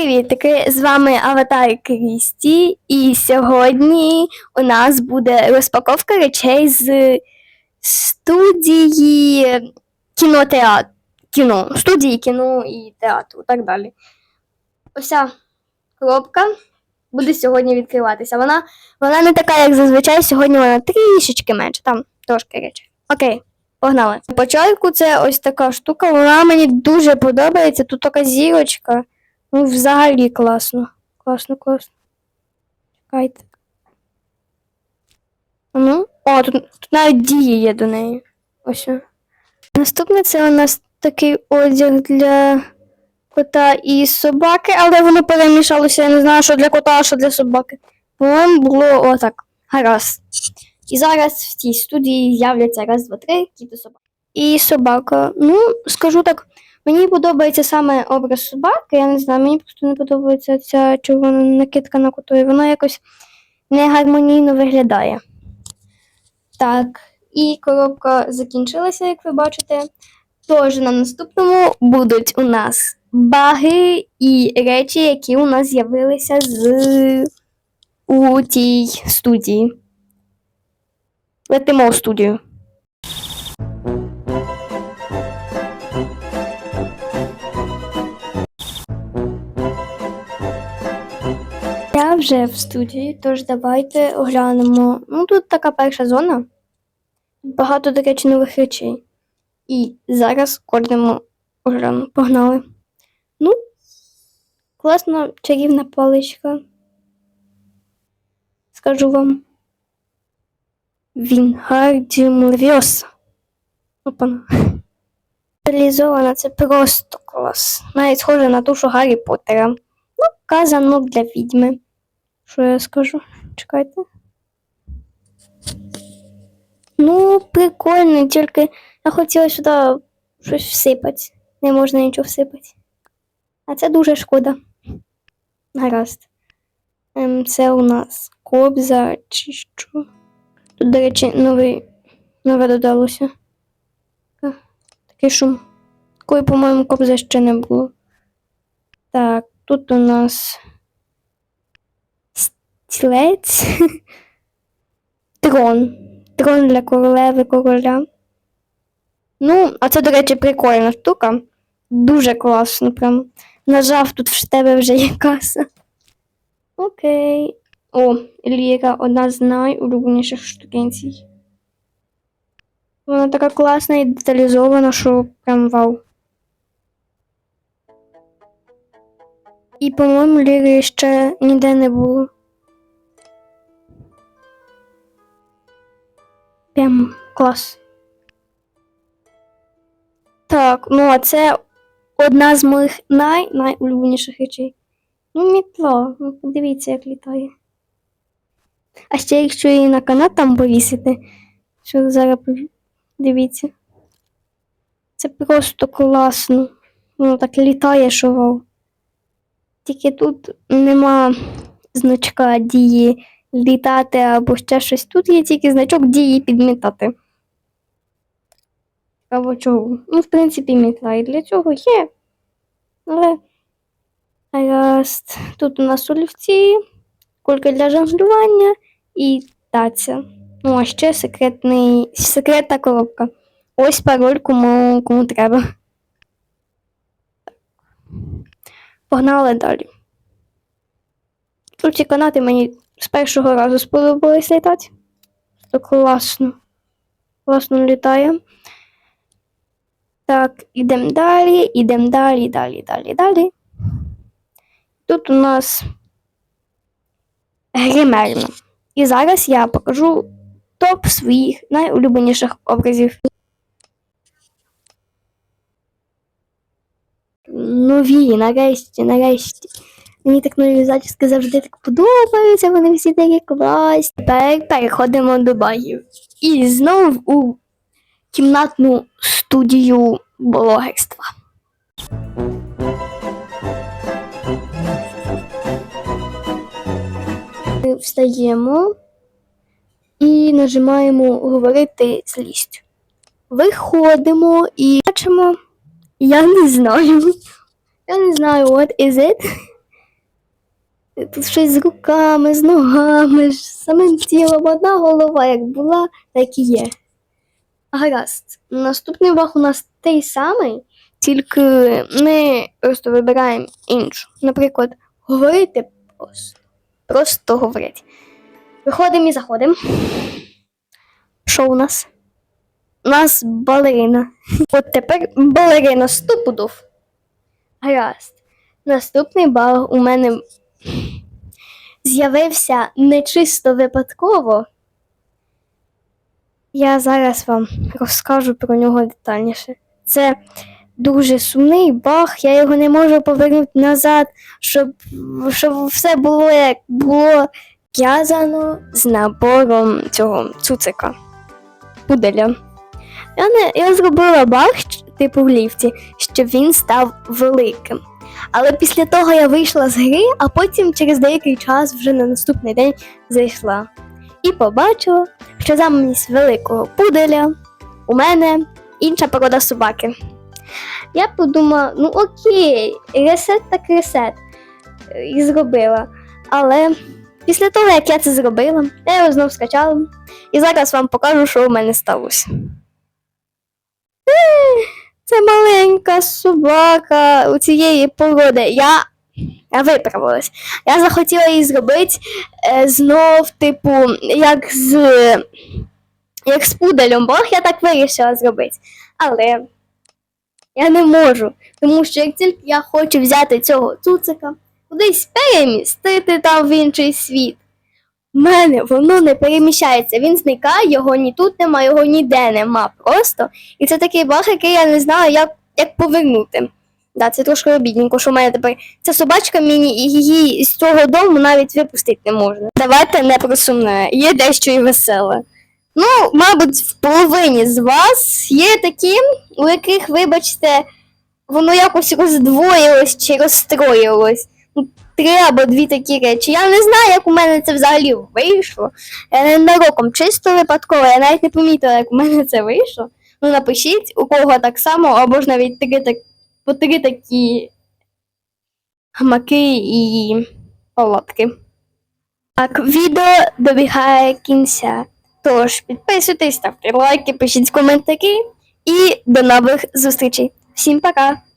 Привітки! З вами Аватар Крісті, і сьогодні у нас буде розпаковка речей з студії кінотеатру. Кіно, студії кіно і театру, так далі. Ося коробка буде сьогодні відкриватися. Вона, вона не така, як зазвичай, сьогодні вона трішечки менша, там трошки речей. Окей, погнали. Початку це ось така штука, вона мені дуже подобається. Тут така зірочка. Ну, взагалі класно. Класно, класно. Чекайте. Ну, о, тут, тут навіть дії є до неї. Ось. Наступне це у нас такий одяг для кота і собаки, але воно перемішалося. Я не знаю, що для кота, а що для собаки. По-моєму, було отак. Гаразд. І зараз в цій студії з'являться раз, два, три, кіт і собака. І собака. Ну, скажу так, Мені подобається саме образ собаки, я не знаю, мені просто не подобається ця червона накидка на котові. Вона якось не гармонійно виглядає. Так, і коробка закінчилася, як ви бачите. Тож на наступному будуть у нас баги і речі, які у нас з'явилися з у тій студії. Летимо в студію. Вже в студії, тож давайте оглянемо. Ну, тут така перша зона. Багато, до речі, нових речей. І зараз кожному огляну. Погнали. Ну, класна чарівна паличка. Скажу вам. Вінгардіум Левіоса. Опана. Реалізована це просто клас. Навіть схоже на що Гаррі Поттера. Ну, казанок для відьми. Що я скажу? Чекайте. Ну, прикольно, тільки я хотіла сюди щось всипати. Не можна нічого всипати. А це дуже шкода. Гаразд. Ем, це у нас кобза чи що. Тут, до речі, новий, нове додалося. Такий шум. Такої, по-моєму, кобзи ще не було. Так, тут у нас стілець. Трон. Трон для королеви короля. Ну, а це, до речі, прикольна штука. Дуже класно. Прям нажав тут в тебе вже є каса. Окей. О, Ліра одна з найулюбленіших штукенцій. Вона така класна і деталізована, що прям вау. І, по-моєму, Ліри ще ніде не було. Прям клас. Так, ну а це одна з моїх най-найулюбленіших речей. Ну, мітла, ну подивіться, як літає. А ще якщо її на канат там повісити, що зараз дивіться. Це просто класно. Воно так літає, що вау. Тільки тут нема значка дії літати або ще щось. Тут є тільки значок дії підмітати. Або чого? Ну, в принципі, мітла і для цього є. Але. Гаразд. Тут у нас олівці, кулька для жонглювання і таця. Ну, а ще секретний, секретна коробка. Ось пароль, кому, кому треба. Погнали далі. Тут ці канати мені з першого разу сподобалось літати. То класно. Класно літає. Так, ідемо далі, ідемо далі, далі, далі, далі. Тут у нас гримерна. І зараз я покажу топ своїх найулюбленіших образів. Нові, нарешті, нарешті. Мені так нові зачіски завжди так подобаються, вони всі такі класні. Тепер переходимо до багів. І знову у кімнатну студію блогерства. Ми Встаємо і нажимаємо говорити з лістю. Виходимо і бачимо. Я не знаю. Я не знаю, what is it. Тут щось з руками, з ногами, з самим тілом. Одна голова як була, так і є. Гаразд. Наступний баг у нас той самий, тільки ми просто вибираємо іншу. Наприклад, говорити просто. Просто говорять. Виходимо і заходимо. Що у нас? У нас балерина. От тепер балерина стопудов. Гаразд. Наступний баг у мене з'явився не чисто випадково. Я зараз вам розкажу про нього детальніше. Це дуже сумний баг, я його не можу повернути назад, щоб, щоб все було як було в'язано з набором цього цуцика. Пуделя. Я, не, я зробила баг, щ- типу в ліфті, щоб він став великим. Але після того я вийшла з гри, а потім через деякий час, вже на наступний день, зайшла і побачила, що замість великого пуделя у мене інша порода собаки. Я подумала, ну окей, ресет так ресет. Е, І зробила. Але після того, як я це зробила, я його знов скачала. І зараз вам покажу, що у мене сталося. Це маленька собака у цієї породи. Я, я виправилась. Я захотіла її зробити е, знов, типу, як з, як з пуделем, бо я так вирішила зробити. Але я не можу, тому що як тільки я хочу взяти цього цуцика, кудись перемістити там в інший світ. В мене воно не переміщається, він зникає, його ні тут нема, його ніде нема просто. І це такий баг, який я не знаю, як, як повернути. Да, це трошки обідненько, що в мене тепер ця собачка мені її з цього дому навіть випустити не можна. Давайте не про сумне, є дещо і веселе. Ну, мабуть, в половині з вас є такі, у яких, вибачте, воно якось роздвоїлось чи розстроїлось. Ну, Три або дві такі речі. Я не знаю, як у мене це взагалі вийшло. Я не нароком, чисто випадково, я навіть не помітила, як у мене це вийшло. Ну, напишіть, у кого так само, або ж навіть три, так, по три такі гамаки і палатки. Так, відео добігає кінця. Тож підписуйтесь, ставте лайки, пишіть коментарі і до нових зустрічей. Всім пока!